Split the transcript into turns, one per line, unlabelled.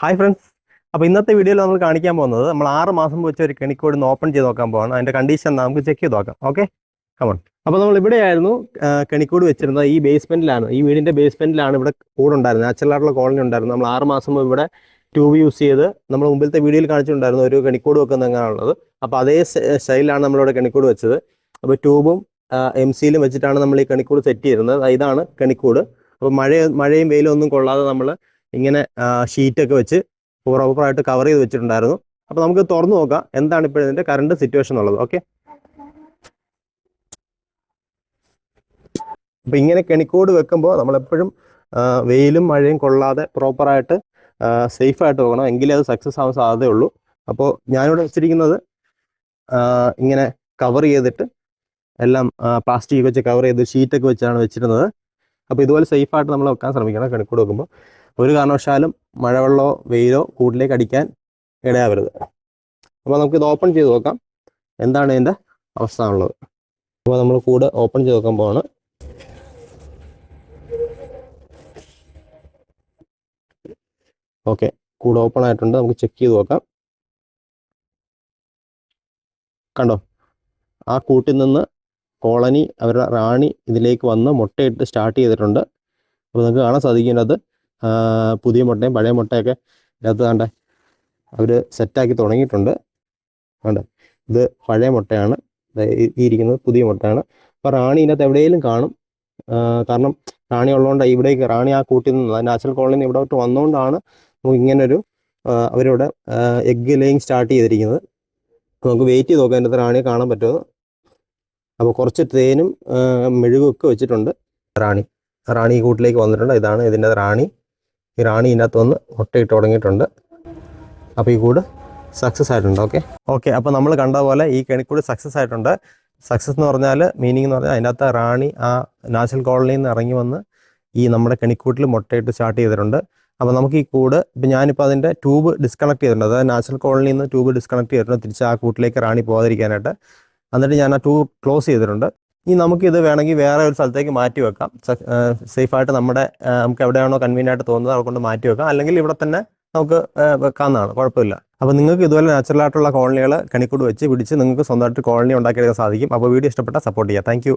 Hi friends അപ്പോൾ ഇന്നത്തെ വീഡിയോയിൽ നമ്മൾ കാണിക്കാൻ പോകുന്നത് നമ്മൾ ആറ് മാസം വെച്ച് ഒരു കെണിക്കോട് ഒന്ന് ഓപ്പൺ ചെയ്ത് നോക്കാൻ പോവാണ്. അതിന്റെ കണ്ടീഷൻ നമുക്ക് ചെക്ക് ചെയ്ത് നോക്കാം. ഓക്കെ കമോൺ അപ്പോൾ നമ്മൾ ഇവിടെയായിരുന്നു കെണിക്കോട് വെച്ചിരുന്നത് ഈ ബേസ്മെന്റിലാണ് ഈ വീടിന്റെ ബേസ്മെന്റിലാണ് ഇവിടെ കൂടുണ്ടായിരുന്നത് നാച്ചുറൽ ആയിട്ടുള്ള കോളനി ഉണ്ടായിരുന്നു. നമ്മൾ ആറ് മാസം മുമ്പ് ഇവിടെ ട്യൂബ് യൂസ് ചെയ്ത് നമ്മൾ മുമ്പിലത്തെ വീഡിയോയിൽ കാണിച്ചിട്ടുണ്ടായിരുന്നു ഒരു കെണിക്കോട് വെക്കുന്ന എങ്ങനെയാണുള്ളത്. അപ്പോൾ അതേ സ്റ്റൈലിലാണ് നമ്മളിവിടെ കെണിക്കോട് വെച്ചത്. അപ്പോൾ ട്യൂബും എം സിയിലും വെച്ചിട്ടാണ് നമ്മൾ ഈ കെണിക്കൂട് സെറ്റ് ചെയ്തിരുന്നത്. ഇതാണ് കെണിക്കൂട്. അപ്പോൾ മഴ മഴയും വെയിലും ഒന്നും കൊള്ളാതെ നമ്മൾ ഇങ്ങനെ ഷീറ്റൊക്കെ വെച്ച് പ്രോപ്പറായിട്ട് കവർ ചെയ്ത് വെച്ചിട്ടുണ്ടായിരുന്നു. അപ്പോൾ നമുക്ക് തുറന്നു നോക്കാം എന്താണ് ഇപ്പോൾ ഇതിന്റെ കറണ്ട് സിറ്റുവേഷൻ ഉള്ളത് ഓക്കെ അപ്പം ഇങ്ങനെ കെണിക്കോട് വെക്കുമ്പോൾ നമ്മളെപ്പോഴും വെയിലും മഴയും കൊള്ളാതെ പ്രോപ്പറായിട്ട് സേഫായിട്ട് പോകണം എങ്കിലേ അത് സക്സസ് ആവാൻ സാധ്യതയുള്ളൂ. അപ്പോൾ ഞാനിവിടെ വെച്ചിരിക്കുന്നത് ഇങ്ങനെ കവർ ചെയ്തിട്ട് എല്ലാം പ്ലാസ്റ്റിക് വെച്ച് കവർ ചെയ്ത് ഷീറ്റൊക്കെ വെച്ചാണ് വെച്ചിരുന്നത്. അപ്പോൾ ഇതുപോലെ സേഫായിട്ട് നമ്മൾ വെക്കാൻ ശ്രമിക്കണം കെണിക്കൂട് വെക്കുമ്പോൾ ഒരു കാരണവശാലും മഴവെള്ളമോ വെയിലോ കൂട്ടിലേക്ക് അടിക്കാൻ ഇടയാവരുത്. അപ്പോൾ നമുക്ക് ഇത് ഓപ്പൺ ചെയ്ത് നോക്കാം. എന്താണ് ഇതിന്റെ അവസ്ഥ ഉള്ളത് അപ്പോൾ നമ്മൾ കൂട് ഓപ്പൺ ചെയ്ത് നോക്കാൻ പോവാണ്. ഓക്കെ കൂട് ഓപ്പൺ ആയിട്ടുണ്ട്. നമുക്ക് ചെക്ക് ചെയ്ത് നോക്കാം. കണ്ടോ? ആ കൂട്ടിൽ നിന്ന് കോളനി അവരുടെ റാണി ഇതിലേക്ക് വന്ന് മുട്ടയിട്ട് സ്റ്റാർട്ട് ചെയ്തിട്ടുണ്ട്. അപ്പോൾ നിങ്ങൾക്ക് കാണാൻ സാധിക്കുന്നത് പുതിയ മുട്ടയും പഴയ മുട്ടയൊക്കെ ഇതിനകത്ത് കണ്ട അവർ സെറ്റാക്കി തുടങ്ങിയിട്ടുണ്ട്. കണ്ട? ഇത് പഴയ മുട്ടയാണ്. ഈ- ഇരിക്കുന്നത് പുതിയ മുട്ടയാണ്. അപ്പോൾ റാണി ഇതിനകത്ത് എവിടെയെങ്കിലും കാണും. കാരണം റാണി ഉള്ളതുകൊണ്ട് ഇവിടേക്ക് റാണി ആ കൂട്ടിൽ നിന്ന് നാച്ചുറൽ കോളനിയിൽ ഇവിടോട്ട് വന്നുകൊണ്ടാണ് ഇങ്ങനൊരു അവരിവിടെ എഗ് ലേയിങ് സ്റ്റാർട്ട് ചെയ്തിരിക്കുന്നത്. നമുക്ക് വെയിറ്റ് ചെയ്ത് നോക്കാം അതിന്റെ റാണിയെ കാണാൻ പറ്റുമെന്ന്. അപ്പോൾ കുറച്ച് തേനും മെഴുകൊക്കെ വെച്ചിട്ടുണ്ട് റാണി. റാണി കൂട്ടിലേക്ക് വന്നിട്ടുണ്ട്. ഇതാണ് ഇതിന്റെ റാണി. ഈ റാണി ഇതിനകത്ത് വന്ന് മുട്ടയിട്ട് തുടങ്ങിയിട്ടുണ്ട്. അപ്പോൾ ഈ കൂട് സക്സസ് ആയിട്ടുണ്ട് ഓക്കെ ഓക്കെ അപ്പോൾ നമ്മൾ കണ്ട പോലെ ഈ കെണിക്കൂട് സക്സസ് ആയിട്ടുണ്ട്. സക്സസ് എന്ന് പറഞ്ഞാൽ മീനിങ് എന്ന് പറഞ്ഞാൽ അതിനകത്ത് റാണി ആ നാച്ചുറൽ കോളനിയിൽ നിന്ന് ഇറങ്ങി വന്ന് ഈ നമ്മുടെ കെണിക്കൂട്ടിൽ മുട്ടയിട്ട് സ്റ്റാർട്ട് ചെയ്തിട്ടുണ്ട്. അപ്പോൾ നമുക്ക് ഈ കൂട് ഇപ്പം ഞാനിപ്പോൾ അതിന്റെ ട്യൂബ് ഡിസ്കണക്ട് ചെയ്തിട്ടുണ്ട്. അതായത് നാച്ചുറൽ കോളനിയിൽ നിന്ന് ട്യൂബ് ഡിസ്കണക്ട് ചെയ്തിട്ടുണ്ട്. തിരിച്ച് ആ കൂട്ടിലേക്ക് റാണി പോകാതിരിക്കാനായിട്ട്. എന്നിട്ട് ഞാൻ ആ ട്യൂബ് ക്ലോസ് ചെയ്തിട്ടുണ്ട്. ഇനി നമുക്കിത് വേണമെങ്കിൽ വേറെ ഒരു സ്ഥലത്തേക്ക് മാറ്റി വെക്കാം. സേഫായിട്ട് നമ്മുടെ നമുക്ക് എവിടെയാണോ കൺവീനിയന്റ് ആയിട്ട് തോന്നുന്നത് അവിടെ കൊണ്ട് മാറ്റി വെക്കാം. അല്ലെങ്കിൽ ഇവിടെ തന്നെ നമുക്ക് വെക്കാവുന്നതാണ്. കുഴപ്പമില്ല. അപ്പോൾ നിങ്ങൾക്ക് ഇതുപോലെ നാച്ചുറൽ ആയിട്ടുള്ള കോളനികൾ കണിക്കൂട് വെച്ച് പിടിച്ച് നിങ്ങൾക്ക് സ്വന്തമായിട്ട് കോളനി ഉണ്ടാക്കിയെടുക്കാൻ സാധിക്കും. അപ്പോൾ വീഡിയോ ഇഷ്ടപ്പെട്ടാൽ സപ്പോർട്ട് ചെയ്യുക താങ്ക്